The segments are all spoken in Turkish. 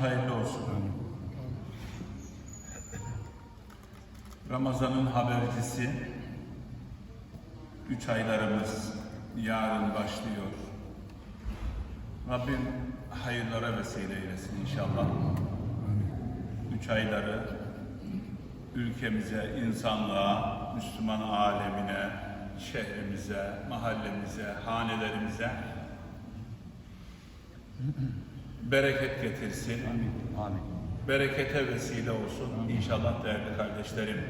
Hayırlı olsun. Ramazan'ın habercisi, üç aylarımız yarın başlıyor. Rabbim hayırlara vesile eylesin inşallah. Üç ayları ülkemize, insanlığa, Müslüman alemine, şehrimize, mahallemize, hanelerimize bereket getirsin. Amin. Berekete vesile olsun inşallah değerli kardeşlerim.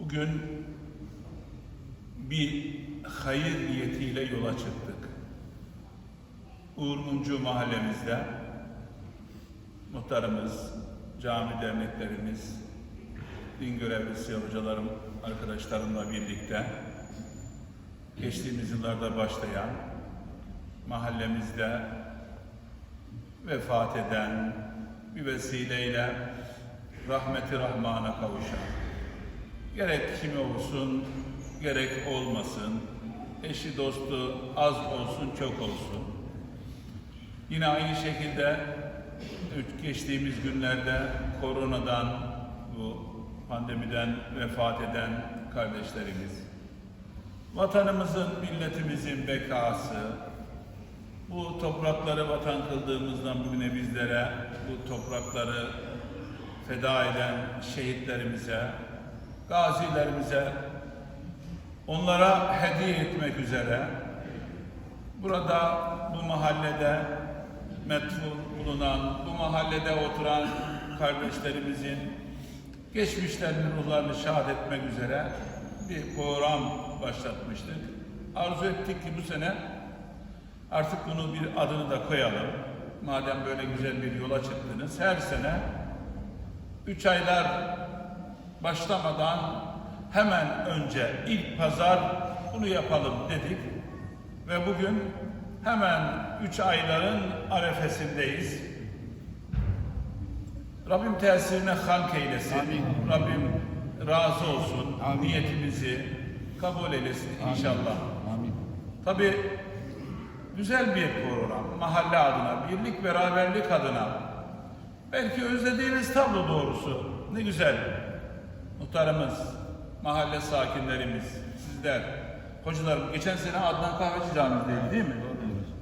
Bugün bir hayır niyetiyle yola çıktık. Uğur Mumcu mahallemizde muhtarımız, cami derneklerimiz, din görevlisi hocalarım, arkadaşlarımla birlikte geçtiğimiz yıllarda başlayan mahallemizde vefat eden bir vesileyle rahmeti rahmana kavuşan gerek kimi olsun gerek olmasın eşi dostu az olsun çok olsun. Yine aynı şekilde geçtiğimiz günlerde koronadan bu pandemiden vefat eden kardeşlerimiz vatanımızın milletimizin bekası bu toprakları vatan kıldığımızdan bugüne bizlere bu toprakları feda eden şehitlerimize, gazilerimize, onlara hediye etmek üzere burada bu mahallede metfun bulunan, bu mahallede oturan kardeşlerimizin geçmişlerinin ruhlarını şad etmek üzere bir program başlatmıştık. Arzu ettik ki bu sene Artık bunu bir adını da koyalım. Madem böyle güzel bir yola çıktınız, her sene üç aylar başlamadan hemen önce ilk pazar bunu yapalım dedik. Ve bugün hemen üç ayların arefesindeyiz. Rabbim tesirine halk eylesin. Rabbim razı olsun. Amin. Niyetimizi kabul eylesin inşallah. Amin. Tabi güzel bir program. Mahalle adına, birlik beraberlik adına. Belki özlediğiniz tablo doğrusu. Ne güzel. Muhtarımız, mahalle sakinlerimiz, sizler, hocalarım. Geçen sene Adnan Kahveci Camii'ndeydi değil mi?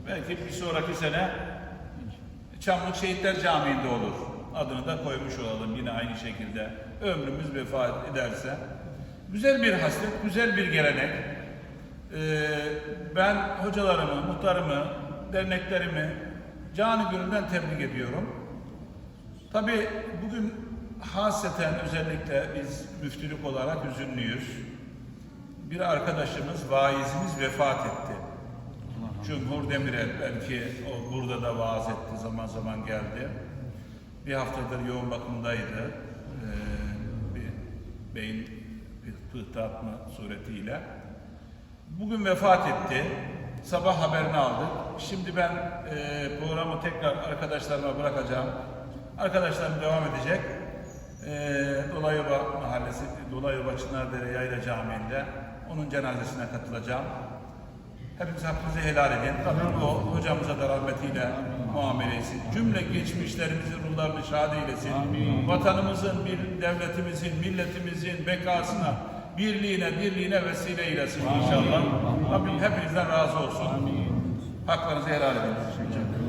Belki bir sonraki sene Çamlık Şehitler Camii'nde olur. Adını da koymuş olalım yine aynı şekilde. Ömrümüz vefat ederse. Güzel bir hasret, güzel bir gelenek. Ee, ben hocalarımı, muhtarımı, derneklerimi canı gönülden tebrik ediyorum. Tabii bugün haseten özellikle biz müftülük olarak üzünlüyüz. Bir arkadaşımız, vaizimiz vefat etti. Cumhur Demirel belki o burada da vaaz etti zaman zaman geldi. Bir haftadır yoğun bakımdaydı. Ee, bir beyin pıhtı atma suretiyle. Bugün vefat etti. Sabah haberini aldık. Şimdi ben e, programı tekrar arkadaşlarıma bırakacağım. Arkadaşlarım devam edecek. E, Dolayıba Mahallesi, Dolayıba Çınardere Yayla Camii'nde onun cenazesine katılacağım. Hepiniz hakkınızı helal edin. Rabbim o hocamıza da rahmetiyle muamele etsin. Cümle geçmişlerimizin ruhlarını şad eylesin. Vatanımızın, bir devletimizin, milletimizin bekasına, birliğine, birliğine vesile eylesin inşallah. Rabbim hepinizden razı olsun. Haklarınızı helal edin.